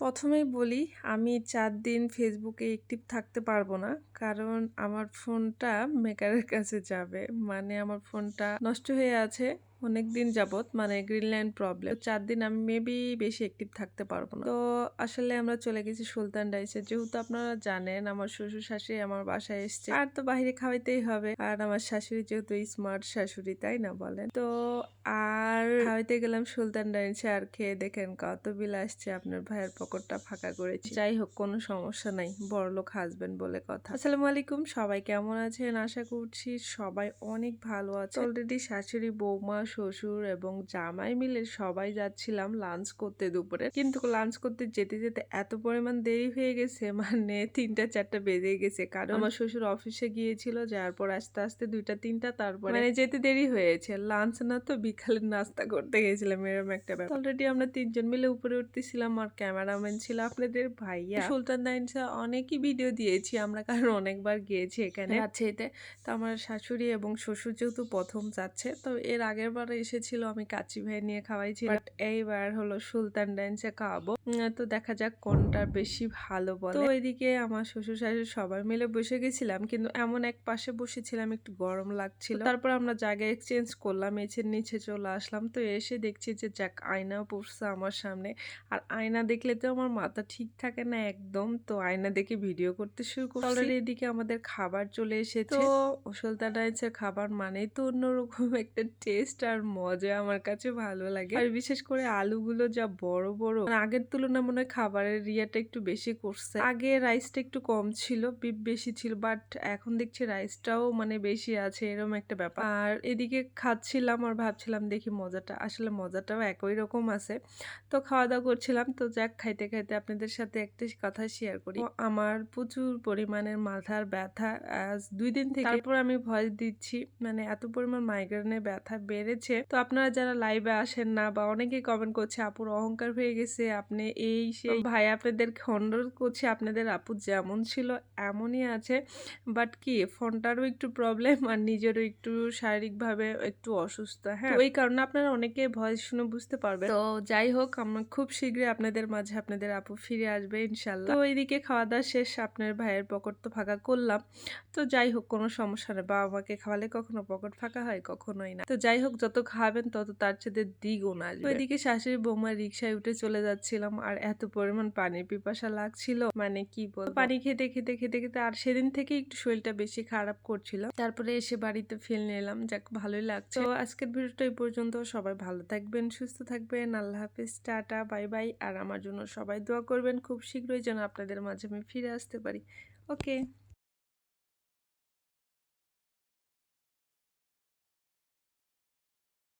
প্রথমেই বলি, আমি চার দিন ফেসবুকে অ্যাক্টিভ থাকতে পারব না। কারণ আমার ফোনটা মেকারের কাছে যাবে। মানে আমার ফোনটা নষ্ট হয়ে আছে। অনেক দিন যাবত মানে গ্রিনল্যান্ড প্রবলেম চার দিন আমি মেবি বেশি অ্যাক্টিভ থাকতে পারব না। তো আসলে আমরা চলে গেছি সুলতান ডাইসে যেহেতু আপনারা জানেন, আমার শ্বশুর শাশুড়ি আমার বাসায় এসছে। আর তো বাইরে খাওয়াইতেই হবে। আর আমার শাশুড়ি যেহেতু স্মার্ট শাশুড়ি, তাই না বলেন? তো আর খাওয়াইতে গেলাম সুলতান ডাইসে আর খেয়ে দেখেন কত বিল আসছে। আপনার ভাইয়ের পকেটটা ফাঁকা করেছি। যাই হোক, কোনো সমস্যা নাই। বড়লোক হাসবেন বলে কথা। আসসালামু আলাইকুম। সবাই কেমন আছেন? আশা করছি সবাই অনেক ভালো আছে অলরেডি শাশুড়ি, বৌমা শ্বশুর এবং জামাই মিলে সবাই যাচ্ছিলাম লাঞ্চ করতে দুপুরে। কিন্তু লাঞ্চ করতে যেতে যেতে এত পরিমাণ দেরি হয়ে গেছে মানে তিনটা চারটা বেজে গেছে। কারণ আমার শ্বশুর অফিসে গিয়েছিল যার পর আস্তে আস্তে দুইটা তিনটা তারপরে মানে যেতে দেরি হয়েছে। লাঞ্চ না তো বিকালের নাস্তা করতে গেছিলাম এরকম একটা ব্যাপার। অলরেডি আমরা তিনজন মিলে উপরে উঠতেছিলাম আর ক্যামেরাম্যান ছিল আপনাদের ভাইয়া। সুলতান দাইন অনেকই ভিডিও দিয়েছি আমরা কারণ অনেকবার গিয়েছি এখানে। রাজশাহীতে। তো আমার শাশুড়ি এবং শ্বশুর যেহেতু প্রথম যাচ্ছে তো এর আগের বার এসেছিল, আমি কাচি ভাই নিয়ে খাওয়াইছি বাট এইবার হলো সুলতান ডান্সে খাওয়াবো। তো দেখা যাক কোনটা বেশি ভালো বলে। তো ওইদিকে আমার শ্বশুর শাশুড়ি সবাই মিলে বসে গেছিলাম, কিন্তু এমন এক পাশে বসেছিলাম, একটু গরম লাগছিল। তারপর আমরা জায়গা এক্সচেঞ্জ করলাম, এসে নিচে চলে আসলাম। তো এসে দেখছি যে, যাক, আয়না পড়ছে আমার সামনে। আর আয়না দেখলে তো আমার মাথা ঠিক থাকে না একদম। তো আয়না দেখে ভিডিও করতে শুরু করছি। এদিকে আমাদের খাবার চলে এসেছে। তো সুলতান ডান্সের খাবার মানেই তো অন্যরকম একটা টেস্ট আর মজা আমার কাছে ভালো লাগে। আর বিশেষ করে আলুগুলো যা বড় বড়। আগের তুলনায় মনে হয় খাবারের ইয়েটা একটু বেশি করছে। আগে রাইসটা একটু কম ছিল বেশি ছিল বাট এখন দেখছি রাইসটাও মানে বেশি আছে এরকম একটা ব্যাপার। আর এদিকে খাচ্ছিলাম আর ভাবছিলাম দেখি মজাটা, আসলে মজাটাও একই রকম আছে। তো খাওয়া দাওয়া করছিলাম, তো যাক, খাইতে খাইতে আপনাদের সাথে একটা কথা শেয়ার করি। আমার প্রচুর পরিমাণের মাথার ব্যথা, আজ দুই দিন থেকে। তারপর আমি ভয়েস দিচ্ছি মানে এত পরিমাণ মাইগ্রেনের ব্যথা বেড়েছে তো আপনারা যারা লাইভে আসেন না বা অনেকেই কমেন্ট করছে আপুর অহংকার হয়ে গেছে আপনি এই সেই ভাই আপনাদের খণ্ডর করছে আপনাদের আপু যেমন ছিল এমনই আছে। বাট কি ফোনটারও একটু প্রবলেম আর নিজেরও একটু শারীরিকভাবে একটু অসুস্থ হ্যাঁ? ওই কারণে আপনারা অনেকে ভয়েস শুনে বুঝতে পারবেন। তো যাই হোক আমরা খুব শীঘ্রই আপনাদের মাঝে আপনাদের আপু ফিরে আসবে ইনশাল্লাহ তো এইদিকে খাওয়া দাওয়া শেষ আপনার ভাইয়ের পকেট তো ফাঁকা করলাম। তো যাই হোক কোনো সমস্যা নেই বাবা মাকে খাওয়ালে কখনো পকেট ফাঁকা হয় কখনোই না। তো যাই হোক যত খাবেন, তত তার চেয়ে দ্বিগুণ আসবে। ওইদিকে শাশুড়ি বৌমা রিক্সায় উঠে চলে যাচ্ছিলাম আর এত পরিমাণ পানির পিপাসা লাগছিল। মানে কি বলব? পানি খেতে খেতে খেতে খেতে আর সেদিন থেকে একটু শরীরটা বেশি খারাপ করছিল। তারপরে এসে বাড়িতে ফিল নিলাম যাক, ভালোই লাগছে। তো আজকের ভিডিওটা এই পর্যন্ত। সবাই ভালো থাকবেন, সুস্থ থাকবেন। আল্লাহ হাফিজ, টাটা, বাই বাই। আর আমার জন্য সবাই দোয়া করবেন। খুব শীঘ্রই যেন আপনাদের মাঝে আমি ফিরে আসতে পারি। ওকে।